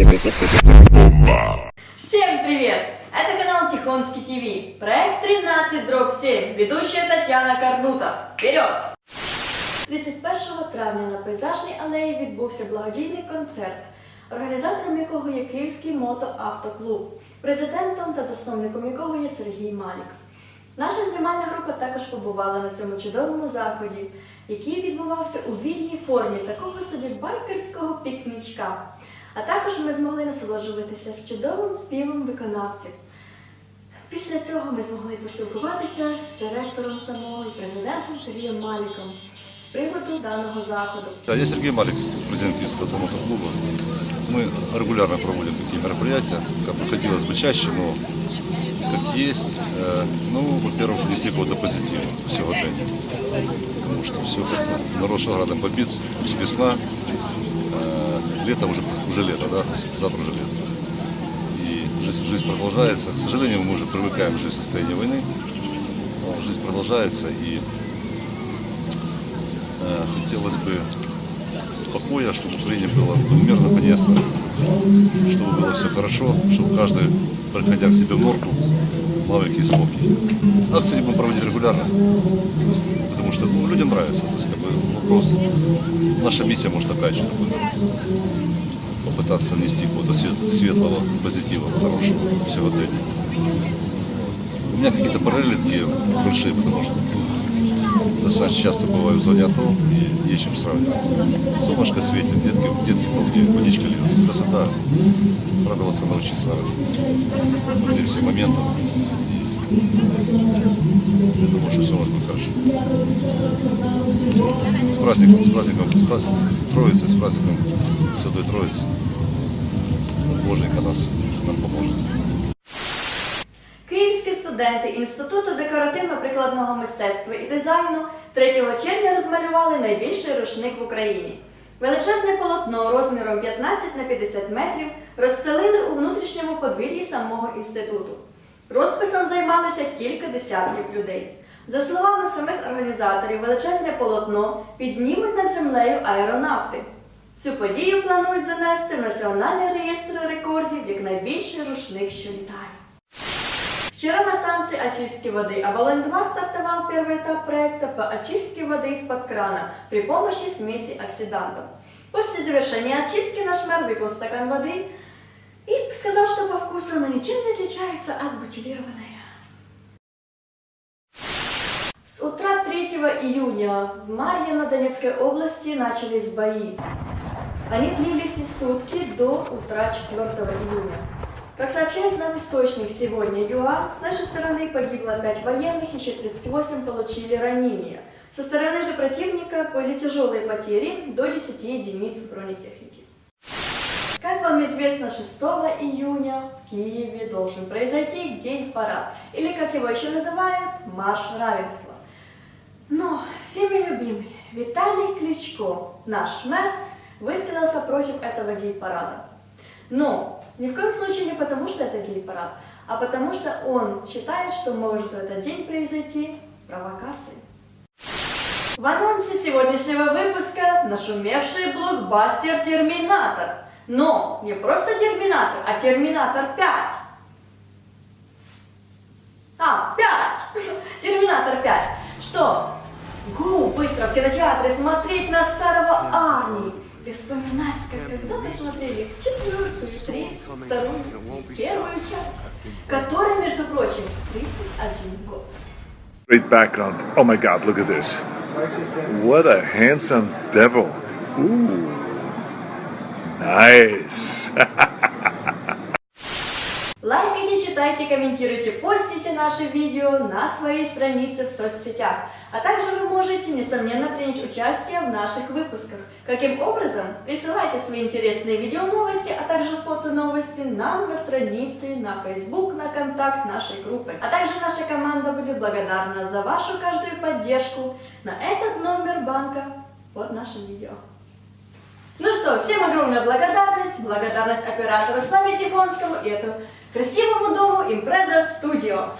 Всем привет! Это канал Тихонский ТВ. Проект 13 дробь 7. Ведущая Татьяна Карнута. Вперед! 31 травня на пейзажній алеї відбувся благодійний концерт, організатором якого є Київський мотоавтоклуб, президентом та засновником якого є Сергій Малік. Наша знімальна група також побувала на цьому чудовому заході, який відбувався у вільній формі такого собі байкерського пікнічка. А також ми змогли насолоджуватися з чудовим співом виконавців. Після цього ми змогли поспілкуватися з директором самого і президентом Сергієм Маліком з приводу даного заходу. Да, я Сергей Малик, президент Киевского мотоклуба. Мы регулярно проводим такие мероприятия, как бы хотелось бы чаще, но как есть. Э, Ну, во-первых, внести какой-то позитив в сьогодення. Потому что все как-то народ шаградом побит, весна, э, лето уже, уже лето, да, завтра уже лето. И жизнь, жизнь продолжается. К сожалению, мы уже привыкаем жить в состоянии войны. Но жизнь продолжается, и Э, Хотелось бы покоя, чтобы Украине было мирно, наконец-то, чтобы было все хорошо, чтобы каждый, приходя к себе в норку, лавик и спокой. Акции будем проводить регулярно, потому что ну, людям нравится. То есть, как бы, вопрос, наша миссия, может, такая, что такое, попытаться внести какого-то свет- светлого, позитива, хорошего в сегодня. У меня какие-то параллели такие большие, потому что достаточно часто бываю в зоне АТО и есть чем сравнивать. Солнышко светит, детки, детки полные, водичка льется, красота. Радоваться, научиться надо этим всем моментам. Нас будет хорошо. С праздником, с праздником, с, пра- с Троицей, с праздником Святой Троицы. Боженька нас нам поможет. Київські студенти Інституту декоративно-прикладного мистецтва і дизайну 3 червня розмалювали найбільший рушник в Україні. Величезне полотно розміром 15 на 50 метрів розстелили у внутрішньому подвір'ї самого інституту. Розписом займалися кілька десятків людей. За словами самих організаторів, величезне полотно піднімуть над землею аеронавти. Цю подію планують занести в Національний реєстр рекордів як найбільший рушник, що літає. Вчера на станции очистки воды Авалон-2 стартовал первый этап проекта по очистке воды из-под крана при помощи смеси оксидантов. После завершения очистки наш мэр выпил стакан воды и Сказал, что по вкусу она ничем не отличается от бутилированной. С утра 3 июня в Марьино Донецкой области начались бои. Они длились сутки до утра 4 июня. Как сообщает нам источник сегодня ЮА, с нашей стороны погибло 5 военных, еще 38 получили ранения. Со стороны же противника были тяжелые потери до 10 единиц бронетехники. Вам известно, 6 июня в Киеве должен произойти гей-парад, или как его еще называют, марш равенства. Но всеми любимый Виталий Кличко, наш мэр, высказался против этого гей-парада. Но ни в коем случае не потому, что это гей-парад, а потому что он считает, что может в этот день произойти провокации. В анонсе сегодняшнего выпуска нашумевший блокбастер «Терминатор». Но не просто «Терминатор», а «Терминатор 5». А, 5! «Терминатор 5». Что? Гу, быстро в кинотеатре смотреть на старого Арни. И вспоминать, как когда-то смотрели четвертую, третью, вторую, первую часть, которая, между прочим, 31 год. Great background. Oh my god, look at this. What a handsome devil. Ooh. Nice. Лайкайте, читайте, комментируйте, постите наши видео на своей странице в соцсетях. А также вы можете, несомненно, принять участие в наших выпусках. Каким образом? Присылайте свои интересные видео-новости, а также фото-новости нам на странице, на Facebook, на контакт нашей группы. А также наша команда будет благодарна за вашу каждую поддержку на этот номер банка под нашим видео. Ну что, всем огромная благодарность, благодарность оператору Славе Тихонскому и этому красивому дому Импреза Студио.